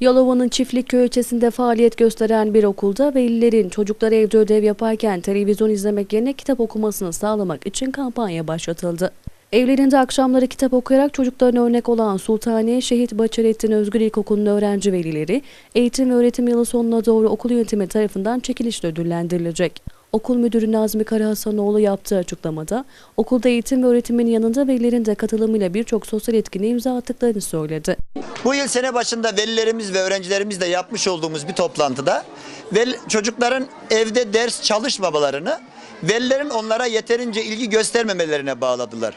Yalova'nın Çiftlikköy ilçesinde faaliyet gösteren bir okulda velilerin çocukları evde ödev yaparken televizyon izlemek yerine kitap okumasını sağlamak için kampanya başlatıldı. Evlerinde akşamları kitap okuyarak çocuklarına örnek olan Sultaniye Şehit Baçarettin Özgür İlkokulu'nun öğrenci velileri, eğitim ve öğretim yılı sonuna doğru okul yönetimi tarafından çekilişle ödüllendirilecek. Okul müdürü Nazmi Karahasanoğlu yaptığı açıklamada, okulda eğitim ve öğretimin yanında velilerin de katılımıyla birçok sosyal etkinliğe imza attıklarını söyledi. Bu yıl sene başında velilerimiz ve öğrencilerimizle yapmış olduğumuz bir toplantıda vel, çocukların evde ders çalışmamalarını velilerin onlara yeterince ilgi göstermemelerine bağladılar.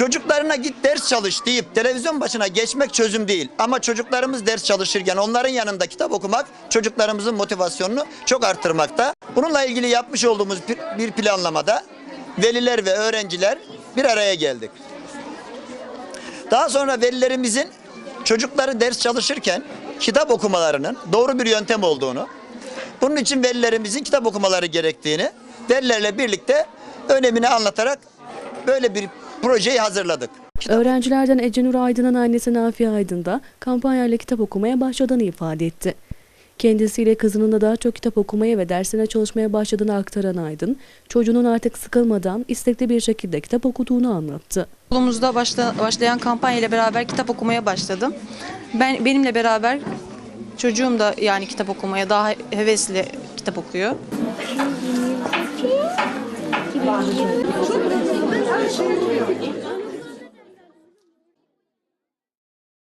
Çocuklarına git ders çalış deyip televizyon başına geçmek çözüm değil. Ama çocuklarımız ders çalışırken onların yanında kitap okumak çocuklarımızın motivasyonunu çok arttırmakta. Bununla ilgili yapmış olduğumuz bir planlamada veliler ve öğrenciler bir araya geldik. Daha sonra velilerimizin çocukları ders çalışırken kitap okumalarının doğru bir yöntem olduğunu, bunun için velilerimizin kitap okumaları gerektiğini velilerle birlikte önemini anlatarak böyle bir projeyi hazırladık. Öğrencilerden Ece Nur Aydın'ın annesi Nafiye Aydın da kampanyayla kitap okumaya başladığını ifade etti. Kendisiyle kızının da daha çok kitap okumaya ve dersine çalışmaya başladığını aktaran Aydın, çocuğunun artık sıkılmadan istekli bir şekilde kitap okuduğunu anlattı. Okulumuzda başla, başlayan kampanya ile beraber kitap okumaya başladım. Ben benimle beraber çocuğum da yani kitap okumaya daha hevesli kitap okuyor. ある種